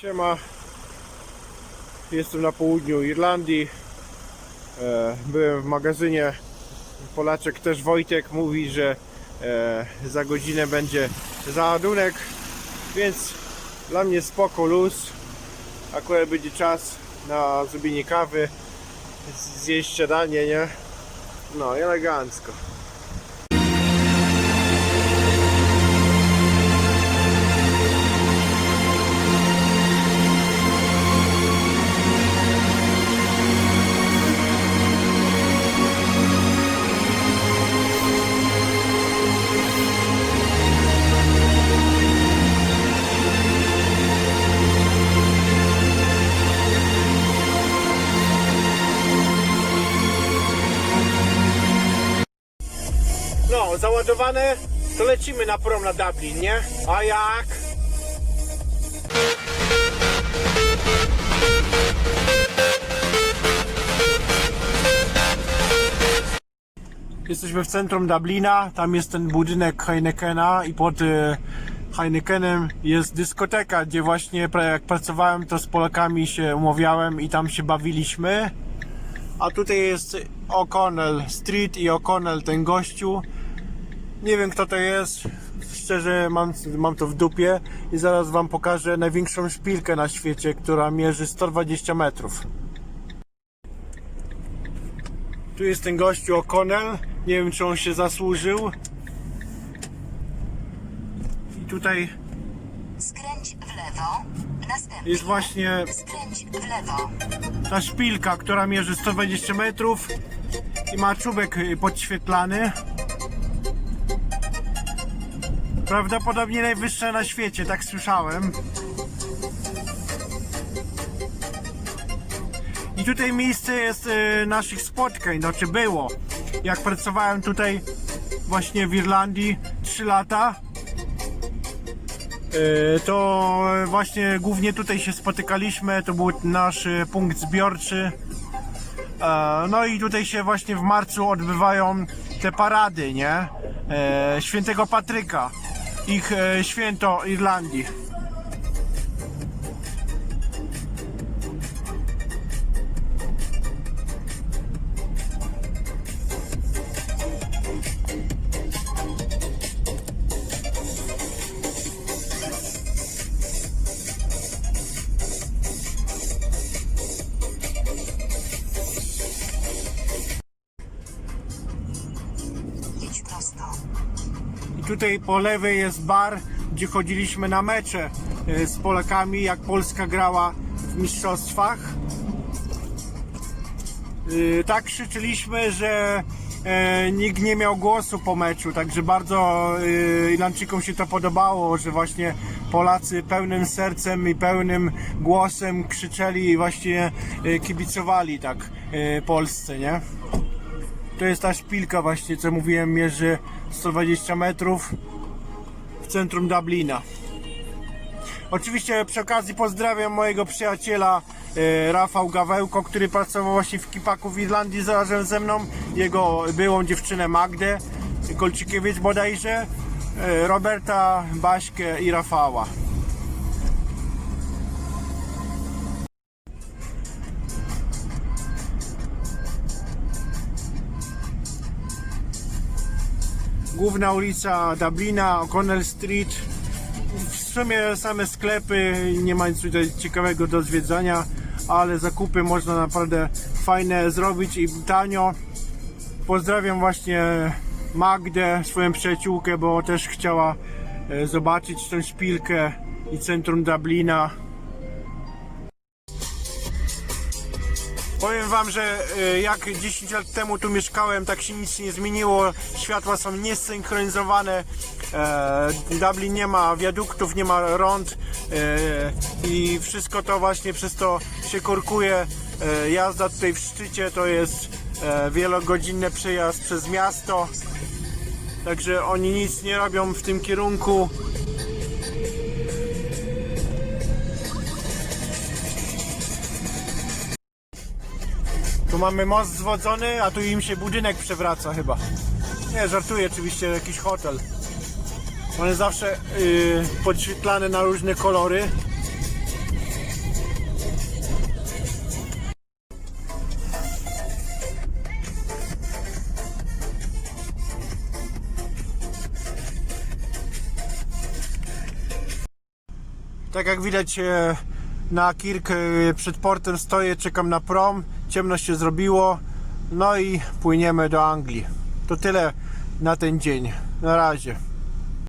Siema. Jestem na południu Irlandii. E, Byłem w magazynie. Polaczek też Wojtek mówi, że e, za godzinę będzie załadunek, więc dla mnie spoko luz. Akurat będzie czas na zrobienie kawy, zjeść śniadanie, nie? No, elegancko. No, załadowane, to lecimy na prom na Dublin, nie? A jak? Jesteśmy w centrum Dublina, tam jest ten budynek Heinekena i pod e, Heinekenem jest dyskoteka, gdzie właśnie jak pracowałem to z Polakami się umawiałem i tam się bawiliśmy. A tutaj jest O'Connell Street i O'Connell ten gościu. Nie wiem kto to jest. Szczerze mam, mam to w dupie i zaraz wam pokażę największą szpilkę na świecie, która mierzy 120 metrów. Tu jest ten gościu O'Connell. Nie wiem czy on się zasłużył. I tutaj Skręć w lewo. Następnie jest właśnie skręć w lewo. ta szpilka, która mierzy 120 metrów i ma czubek podświetlany. Prawdopodobnie najwyższa na świecie, tak słyszałem. I tutaj miejsce jest y, naszych spotkań, znaczy było. Jak pracowałem tutaj właśnie w Irlandii 3 lata, y, to właśnie głównie tutaj się spotykaliśmy, to był nasz y, punkt zbiorczy. E, No i tutaj się właśnie w marcu odbywają te parady, nie? E, Świętego Patryka, ich e, święto Irlandii. Tutaj po lewej jest bar, gdzie chodziliśmy na mecze e, z Polakami, jak Polska grała w mistrzostwach. E, Tak krzyczyliśmy, że e, nikt nie miał głosu po meczu, także bardzo Irlandczykom się to podobało, że właśnie Polacy pełnym sercem i pełnym głosem krzyczeli i właśnie kibicowali tak Polsce, nie? To jest ta szpilka właśnie, co mówiłem, mierzy 120 metrów w centrum Dublina. Oczywiście przy okazji pozdrawiam mojego przyjaciela e, Rafał Gawełko, który pracował właśnie w Kipaku w Irlandii razem ze mną, jego byłą dziewczynę Magdę Kolczykiewicz bodajże, e, Roberta, Baśkę i Rafała. Główna ulica Dublina, O'Connell Street. W sumie same sklepy, nie ma nic tutaj ciekawego do zwiedzania, ale zakupy można naprawdę fajne zrobić i tanio. Pozdrawiam właśnie Magdę, swoją przyjaciółkę, bo też chciała e, zobaczyć tę szpilkę i centrum Dublina. Powiem wam, że e, jak 10 lat temu tu mieszkałem, tak się nic nie zmieniło. Światła są niesynchronizowane. E, Dublin nie ma wiaduktów, nie ma rond e, i wszystko to właśnie przez to się korkuje. E, jazda tutaj w szczycie to jest e, wielogodzinny przejazd przez miasto. Także oni nic nie robią w tym kierunku. Tu mamy most zwodzony, a tu im się budynek przewraca chyba. Nie, żartuję oczywiście, jakiś hotel. One zawsze yy, podświetlane na różne kolory. Tak jak widać e, na kirk e, przed portem stoję, czekam na prom. Ciemno się zrobiło. No i płyniemy do Anglii. To tyle na ten dzień. Na razie.